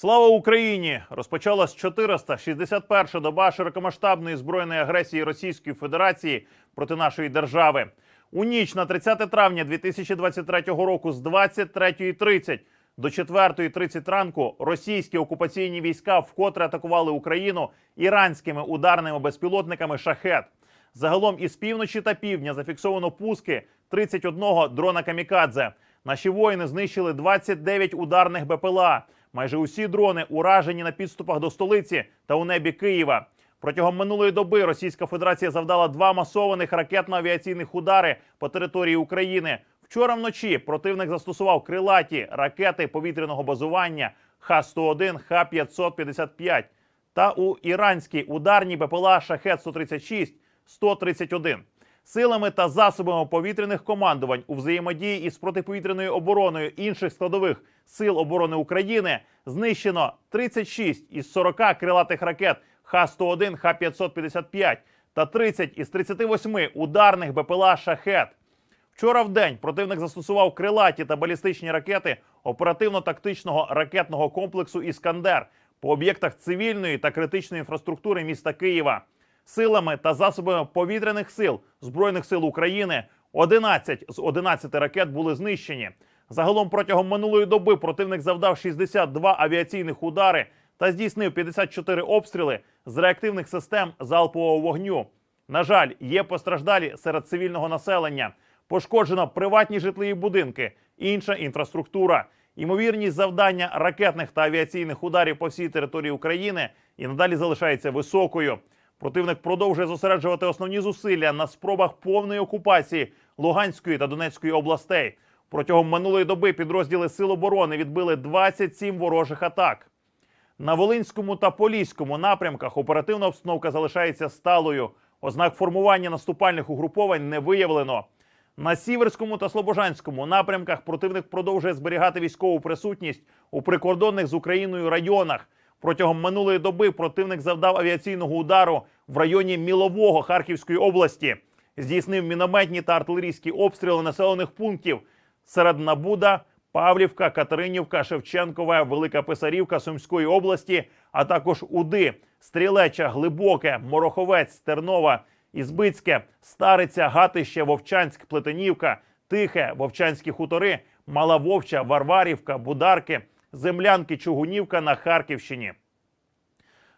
Слава Україні! Розпочалась 461 доба широкомасштабної збройної агресії Російської Федерації проти нашої держави. У ніч на 30 травня 2023 року з 23.30 до 4.30 ранку російські окупаційні війська вкотре атакували Україну іранськими ударними безпілотниками шахет. Загалом із півночі та півдня зафіксовано пуски 31 дрона камікадзе. Наші воїни знищили 29 ударних БПЛА. Майже усі дрони уражені на підступах до столиці та у небі Києва. Протягом минулої доби Російська Федерація завдала два масованих ракетно-авіаційних удари по території України. Вчора вночі противник застосував крилаті ракети повітряного базування Х-101, Х-555 та у іранські ударні БПЛА Шахет-136, 131. Силами та засобами повітряних командувань у взаємодії із протиповітряною обороною інших складових сил оборони України знищено 36 із 40 крилатих ракет Х-101, Х-555 та 30 із 38 ударних БПЛА «Шахет». Вчора в день противник застосував крилаті та балістичні ракети оперативно-тактичного ракетного комплексу Іскандер по об'єктах цивільної та критичної інфраструктури міста Києва. Силами та засобами повітряних сил Збройних сил України 11 з 11 ракет були знищені. Загалом протягом минулої доби противник завдав 62 авіаційних удари та здійснив 54 обстріли з реактивних систем залпового вогню. На жаль, є постраждалі серед цивільного населення. Пошкоджено приватні житлові будинки, інша інфраструктура. Ймовірність завдання ракетних та авіаційних ударів по всій території України і надалі залишається високою. Противник продовжує зосереджувати основні зусилля на спробах повної окупації Луганської та Донецької областей. Протягом минулої доби підрозділи Сил оборони відбили 27 ворожих атак. На Волинському та Поліському напрямках оперативна обстановка залишається сталою. Ознак формування наступальних угруповань не виявлено. На Сіверському та Слобожанському напрямках противник продовжує зберігати військову присутність у прикордонних з Україною районах. Протягом минулої доби противник завдав авіаційного удару в районі Мілового Харківської області, здійснив мінометні та артилерійські обстріли населених пунктів. Серед Набуда, Павлівка, Катеринівка, Шевченкове, Велика Писарівка Сумської області, а також Уди, Стрілеча, Глибоке, Мороховець, Тернова, Ізбицьке, Стариця, Гатище, Вовчанськ, Плетенівка, Тихе, Вовчанські хутори, Мала Вовча, Варварівка, Бударки, Землянки, Чугунівка на Харківщині.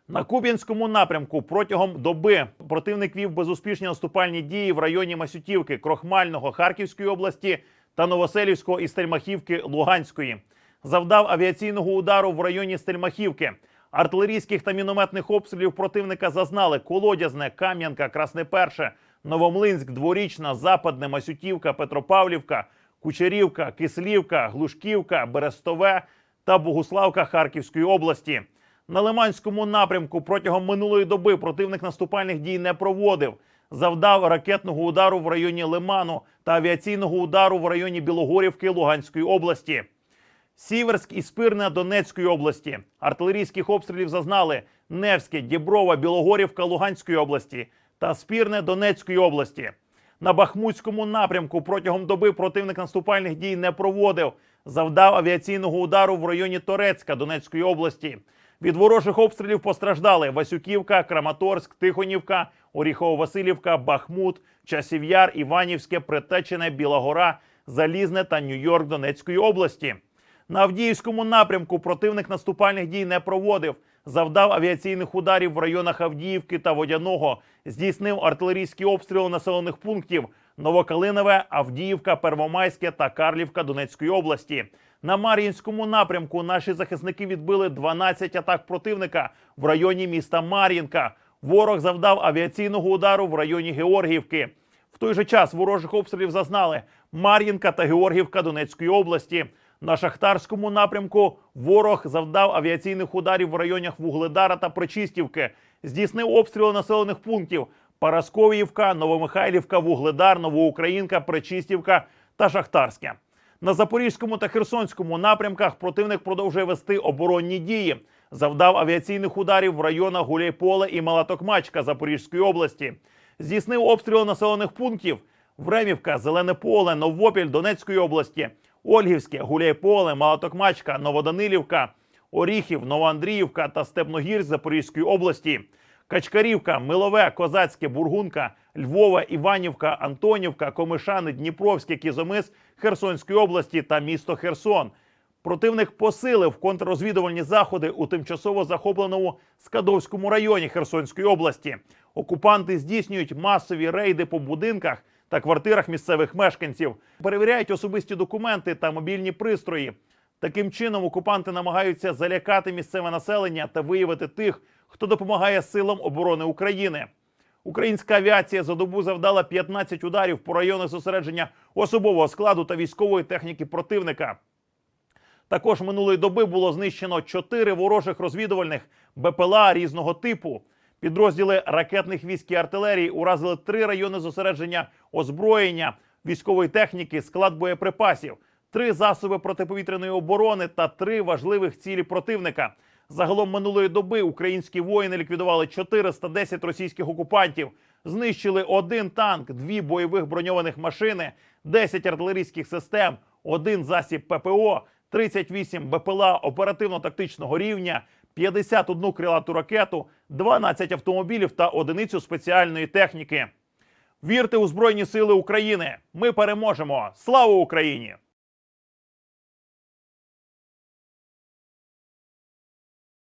На Куп'янському напрямку протягом доби противник вів безуспішні наступальні дії в районі Масютівки, Крохмального Харківської області та Новоселівського і Стельмахівки Луганської. Завдав авіаційного удару в районі Стельмахівки. Артилерійських та мінометних обстрілів противника зазнали Колодязне, Кам'янка, Красне Перше, Новомлинськ, Дворічна, Западне, Масютівка, Петропавлівка, Кучерівка, Кислівка, Глушківка, Берестове та Богуславка Харківської області. На Лиманському напрямку протягом минулої доби противник наступальних дій не проводив. Завдав ракетного удару в районі Лиману та авіаційного удару в районі Білогорівки Луганської області. Сіверськ і Спирне Донецької області. Артилерійських обстрілів зазнали Невське, Діброва, Білогорівка Луганської області та Спірне Донецької області. На Бахмутському напрямку протягом доби противник наступальних дій не проводив. Завдав авіаційного удару в районі Торецька Донецької області. Від ворожих обстрілів постраждали Васюківка, Краматорськ, Тихонівка, Оріхово-Василівка, Бахмут, Часів'яр, Іванівське, Притечене, Білогора, Залізне та Нью-Йорк Донецької області. На Авдіївському напрямку противник наступальних дій не проводив. Завдав авіаційних ударів в районах Авдіївки та Водяного, здійснив артилерійські обстріли населених пунктів Новокалинове, Авдіївка, Первомайське та Карлівка Донецької області. На Мар'їнському напрямку наші захисники відбили 12 атак противника в районі міста Мар'їнка. Ворог завдав авіаційного удару в районі Георгіївки. В той же час ворожих обстрілів зазнали Мар'їнка та Георгіївка Донецької області. На шахтарському напрямку ворог завдав авіаційних ударів в районах Вугледара та Причистівки, здійснив обстріли населених пунктів Парасковіївка, Новомихайлівка, Вугледар, Новоукраїнка, Причистівка та Шахтарське. На Запорізькому та Херсонському напрямках противник продовжує вести оборонні дії. Завдав авіаційних ударів в районах Гуляйполе і Малатокмачка Запорізької області. Здійснив обстріли населених пунктів Времівка, Зелене Поле, Новопіль Донецької області, Ольгівське, Гуляйполе, Малатокмачка, Новоданилівка, Оріхів, Новоандріївка та Степногірськ Запорізької області. Качкарівка, Милове, Козацьке, Бургунка, Львова, Іванівка, Антонівка, Комишани, Дніпровське, Кізомис Херсонської області та місто Херсон. Противник посилив контррозвідувальні заходи у тимчасово захопленому Скадовському районі Херсонської області. Окупанти здійснюють масові рейди по будинках та квартирах місцевих мешканців, перевіряють особисті документи та мобільні пристрої. Таким чином окупанти намагаються залякати місцеве населення та виявити тих, хто допомагає силам оборони України. Українська авіація за добу завдала 15 ударів по районах зосередження особового складу та військової техніки противника. Також минулої доби було знищено чотири ворожих розвідувальних БПЛА різного типу. Підрозділи ракетних військ і артилерії уразили три райони зосередження озброєння, військової техніки, склад боєприпасів, три засоби протиповітряної оборони та три важливих цілі противника. Загалом минулої доби українські воїни ліквідували 410 російських окупантів, знищили один танк, дві бойових броньованих машини, 10 артилерійських систем, один засіб ППО, 38 БПЛА оперативно-тактичного рівня, 51 крилату ракету, 12 автомобілів та одиницю спеціальної техніки. Вірте у Збройні Сили України! Ми переможемо! Слава Україні!